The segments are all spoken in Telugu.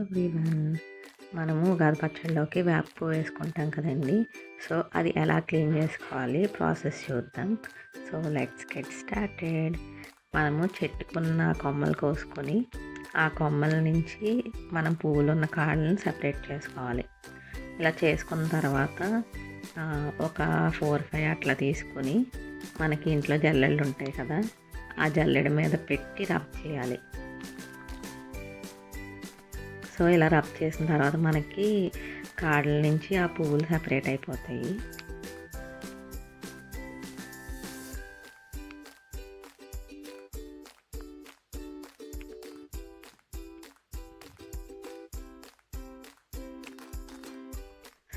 ఎవ్రీవన్ మనము ఉగాది పచ్చడిలోకి వేప వేసుకుంటాం కదండి. సో అది ఎలా క్లీన్ చేసుకోవాలి? ప్రాసెస్ చూద్దాం. So let's get started. మనము చెట్టుకున్న కొమ్మలు కోసుకొని ఆ కొమ్మల నుంచి మనం పువ్వులు ఉన్న కాళ్ళని సెపరేట్ చేసుకోవాలి. ఇలా చేసుకున్న తర్వాత ఒక ఫోర్ ఫైవ్ అట్లా తీసుకొని మనకి ఇంట్లో జల్లెళ్ళు ఉంటాయి కదా ఆ జల్లెడ మీద పెట్టి రబ్ చేయాలి. సో ఇలా రబ్ చేసిన తర్వాత మనకి కాడల నుంచి ఆ పువ్వులు సపరేట్ అయిపోతాయి.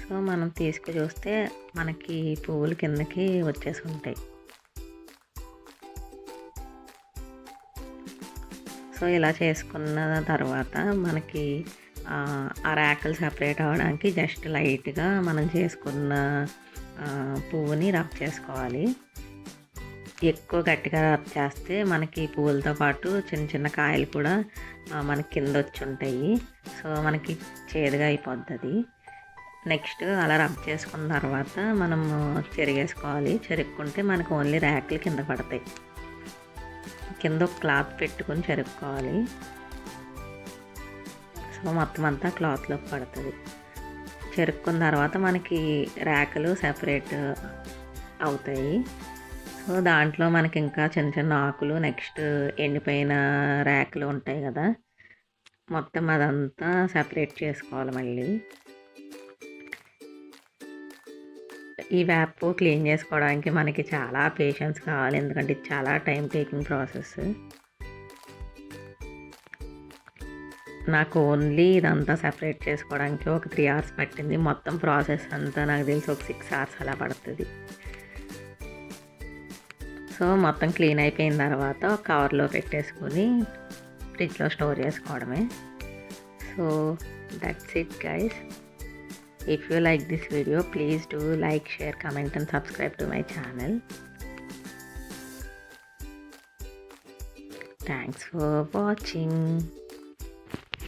సో మనం తీసుకు చూస్తే మనకి పువ్వులు కిందకి వచ్చేసి ఉంటాయి. సో ఇలా చేసుకున్న తర్వాత మనకి ఆ ఆ ర్యాకులు సపరేట్ అవ్వడానికి జస్ట్ లైట్గా మనం చేసుకున్న పువ్వుని రబ్ చేసుకోవాలి. ఎక్కువ గట్టిగా రబ్ చేస్తే మనకి పువ్వులతో పాటు చిన్న చిన్న కాయలు కూడా మనకి కింద వచ్చి ఉంటాయి. సో మనకి చేదుగా అయిపోద్ది నెక్స్ట్ అలా రబ్ చేసుకున్న తర్వాత మనము చెరిగేసుకోవాలి. చెరుక్కుంటే మనకు ఓన్లీ ర్యాకులు కింద పడతాయి. కింద ఒక క్లాత్ పెట్టుకొని చెరుక్కోవాలి సో మొత్తం అంతా క్లాత్లోకి పడుతుంది. చెరుక్కున్న తర్వాత మనకి ర్యాకులు సెపరేట్ అవుతాయి. సో దాంట్లో మనకి ఇంకా చిన్న చిన్న ఆకులు నెక్స్ట్ ఎండిపోయిన ర్యాకులు ఉంటాయి కదా. మొత్తం అదంతా సెపరేట్ చేసుకోవాలి మళ్ళీ. ఈ వ్యాప్ క్లీన్ చేసుకోవడానికి మనకి చాలా పేషెన్స్ కావాలి. ఎందుకంటే ఇది చాలా టైం టేకింగ్ ప్రాసెస్ నాకు ఓన్లీ ఇదంతా సెపరేట్ చేసుకోవడానికి ఒక త్రీ అవర్స్ పట్టింది. మొత్తం ప్రాసెస్ అంతా నాకు తెలిసి ఒక సిక్స్ అవర్స్ అలా పడుతుంది. సో మొత్తం క్లీన్ అయిపోయిన తర్వాత ఒక కవర్లో పెట్టేసుకొని ఫ్రిడ్జ్లో స్టోర్ చేసుకోవడమే. So that's it guys If you like this video, please do like, share, comment and subscribe to my channel. Thanks for watching.